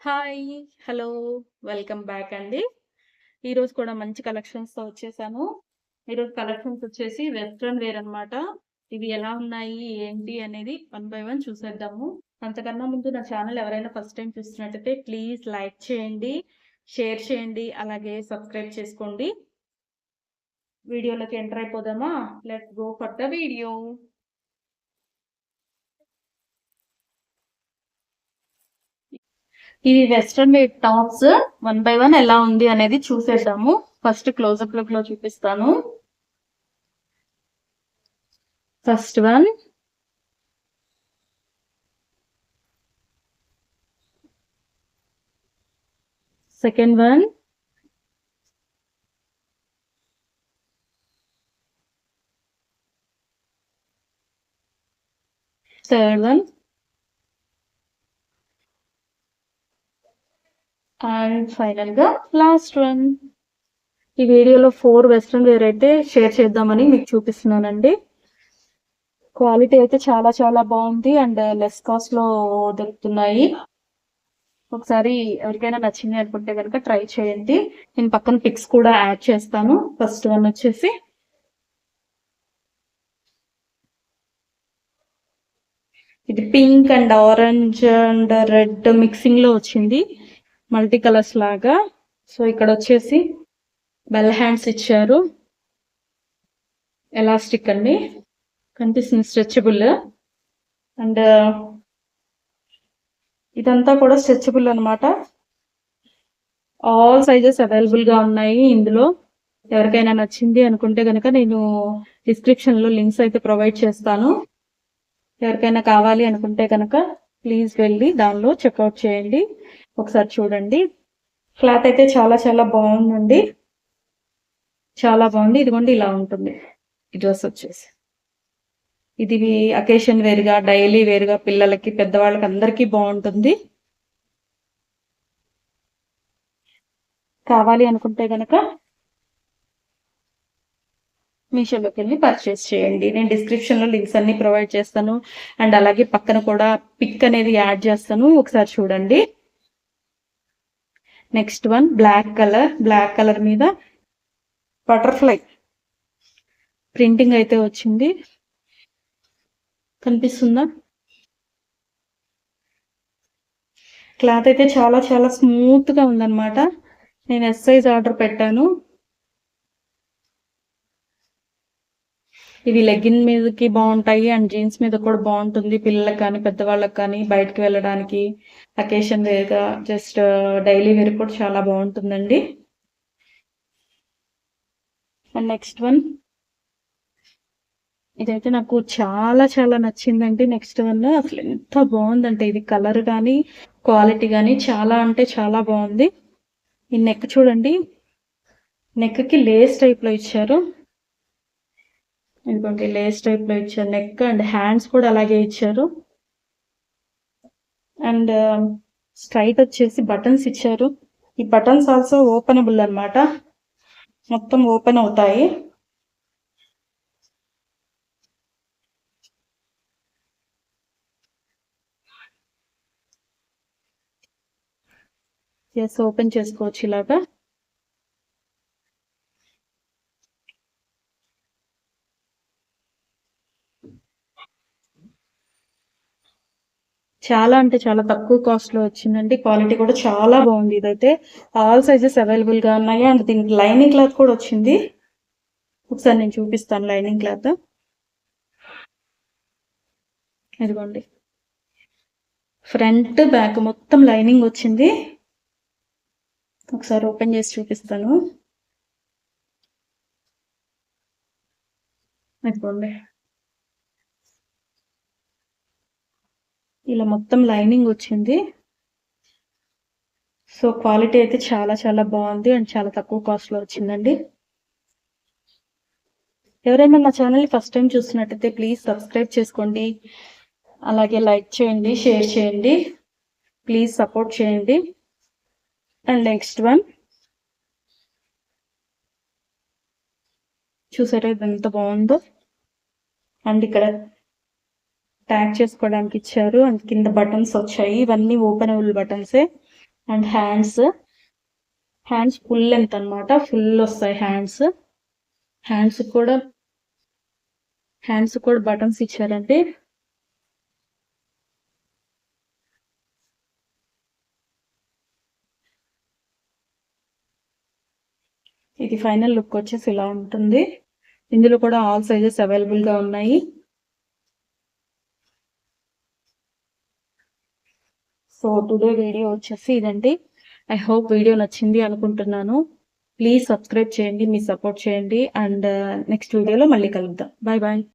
Hi! Hello! Welcome back అండి. ఈరోజు కూడా మంచి కలెక్షన్స్‌తో వచ్చేసాను. ఈరోజు కలెక్షన్స్ వచ్చేసి వెస్ట్రన్ వేర్ అనమాట. ఇవి ఎలా ఉన్నాయి, ఏంటి అనేది వన్ బై వన్ చూసేద్దాము. అంతకన్నా ముందు నా ఛానల్ ఎవరైనా ఫస్ట్ టైం చూస్తున్నట్టయితే ప్లీజ్ లైక్ చేయండి, షేర్ చేయండి, అలాగే సబ్స్క్రైబ్ చేసుకోండి. వీడియోలోకి enter అయిపోదామా? Let's go for the video. ఇవి western wear tops one by one ఎలా ఉంది అనేది చూసేద్దాము. ఫస్ట్ క్లోజప్ లుక్లో చూపిస్తాను. First one second one third one and ఫైనల్గా లాస్ట్ వన్ ఈ వీడియోలో ఫోర్ వెస్ట్రన్ వేర్ అయితే షేర్ చేద్దామని మీకు చూపిస్తున్నానండి. క్వాలిటీ అయితే చాలా చాలా బాగుంది అండ్ లెస్ కాస్ట్లో దొరుకుతున్నాయి. ఒకసారి ఎవరికైనా నచ్చింది అనుకుంటే కనుక ట్రై చేయండి. నేను పక్కన పిక్స్ కూడా యాడ్ చేస్తాను. ఫస్ట్ వన్ వచ్చేసి ఇది pink and orange and red మిక్సింగ్లో వచ్చింది. మల్టీ కలర్స్ లాగా. సో ఇక్కడ వచ్చేసి బెల్ హ్యాండ్స్ ఇచ్చారు. ఎలాస్టిక్ అండి. కనిపిస్తుంది స్ట్రెచబుల్ అండ్ ఇదంతా కూడా స్ట్రెచబుల్ అనమాట ఆల్ సైజెస్ అవైలబుల్గా ఉన్నాయి ఇందులో. ఎవరికైనా నచ్చింది అనుకుంటే కనుక నేను డిస్క్రిప్షన్లో లింక్స్ అయితే ప్రొవైడ్ చేస్తాను. ఎవరికైనా కావాలి అనుకుంటే కనుక ప్లీజ్ వెళ్ళి దానిలో చెక్అవుట్ చేయండి. ఒకసారి చూడండి. క్లాత్ అయితే చాలా చాలా బాగుందండి. చాలా బాగుంది. ఇదిగోండి ఇలా ఉంటుంది. ఈ డ్రెస్ వచ్చేసి. ఇది అకేషన్ వేరుగా డైలీ వేరుగా పిల్లలకి పెద్దవాళ్ళకి అందరికీ బాగుంటుంది. కావాలి అనుకుంటే గనక మీషోలోకి వెళ్ళి పర్చేస్ చేయండి. నేను డిస్క్రిప్షన్లో లింక్స్ అన్ని ప్రొవైడ్ చేస్తాను. అండ్ అలాగే పక్కన కూడా పిక్ అనేది యాడ్ చేస్తాను. ఒకసారి చూడండి. Next one black colour black colour మీద బటర్ఫ్లై ప్రింటింగ్ అయితే వచ్చింది. కనిపిస్తుందా? క్లాత్ అయితే చాలా చాలా స్మూత్గా ఉందన్నమాట. నేను ఎస్ సైజ్ ఆర్డర్ పెట్టాను. ఇవి లెగ్గిన్ మీదకి బాగుంటాయి అండ్ జీన్స్ మీద కూడా బాగుంటుంది పిల్లలకు కానీ పెద్దవాళ్ళకి కానీ బయటకు వెళ్ళడానికి. అకేషన్ వేర్గా జస్ట్ డైలీ వేర్ కూడా చాలా బాగుంటుందండి. And next one. ఇదైతే నాకు చాలా చాలా నచ్చిందండి. నెక్స్ట్ వన్ అసలు ఎంత బాగుందంటే ఇది కలర్ కానీ క్వాలిటీ కానీ చాలా అంటే చాలా బాగుంది. ఈ నెక్ చూడండి. నెక్కి లేస్ టైప్లో ఇచ్చారు. ఎందుకంటే లేస్ టైప్లో ఇచ్చారు. నెక్ అండ్ హ్యాండ్స్ కూడా అలాగే ఇచ్చారు. అండ్ స్ట్రైట్ um, వచ్చేసి బటన్స్ ఇచ్చారు. ఈ బటన్స్ ఆల్సో ఓపెనబుల్ అనమాట మొత్తం ఓపెన్ అవుతాయి. ఎస్ ఓపెన్ చేసుకోవచ్చు ఇలాగా. చాలా అంటే చాలా తక్కువ కాస్ట్లో వచ్చిందండి. క్వాలిటీ కూడా చాలా బాగుంది. ఇదైతే ఆల్ సైజెస్ అవైలబుల్గా ఉన్నాయి. అండ్ దీనికి లైనింగ్ క్లాత్ కూడా వచ్చింది. ఒకసారి నేను చూపిస్తాను లైనింగ్ క్లాత్ ఇదిగోండి. ఫ్రంట్ బ్యాక్ మొత్తం లైనింగ్ వచ్చింది. ఒకసారి ఓపెన్ చేసి చూపిస్తాను. ఇదిగోండి. ఇలా మొత్తం లైనింగ్ వచ్చింది. సో క్వాలిటీ అయితే చాలా చాలా బాగుంది అండ్ చాలా తక్కువ కాస్ట్లో వచ్చిందండి. ఎవరైనా నా ఛానల్ని ఫస్ట్ టైం చూస్తున్నట్టయితే ప్లీజ్ సబ్స్క్రైబ్ చేసుకోండి. అలాగే లైక్ చేయండి షేర్ చేయండి. ప్లీజ్ సపోర్ట్ చేయండి. అండ్ నెక్స్ట్ వన్ చూసారా ఇది ఎంత బాగుందో. అండ్ ఇక్కడ ట్యాగ్ చేసుకోవడానికి ఇచ్చారు. అండ్ కింద బటన్స్ వచ్చాయి. ఇవన్నీ openable బటన్సే and hands. Hands full length అన్నమాట. ఫుల్ వస్తాయి హ్యాండ్స్. హ్యాండ్స్ కూడా హ్యాండ్స్ కూడా బటన్స్ ఇచ్చారండి. ఇది ఫైనల్ లుక్ వచ్చేసి ఇలా ఉంటుంది. ఇందులో కూడా ఆల్ సైజెస్ అవైలబుల్గా ఉన్నాయి. సో టుడే వీడియో వచ్చేసి ఇదండి. ఐ హోప్ వీడియో నచ్చింది అనుకుంటున్నాను. ప్లీజ్ సబ్స్క్రైబ్ చేయండి మీ సపోర్ట్ చేయండి. అండ్ నెక్స్ట్ వీడియోలో మళ్ళీ కలుద్దాం. Bye bye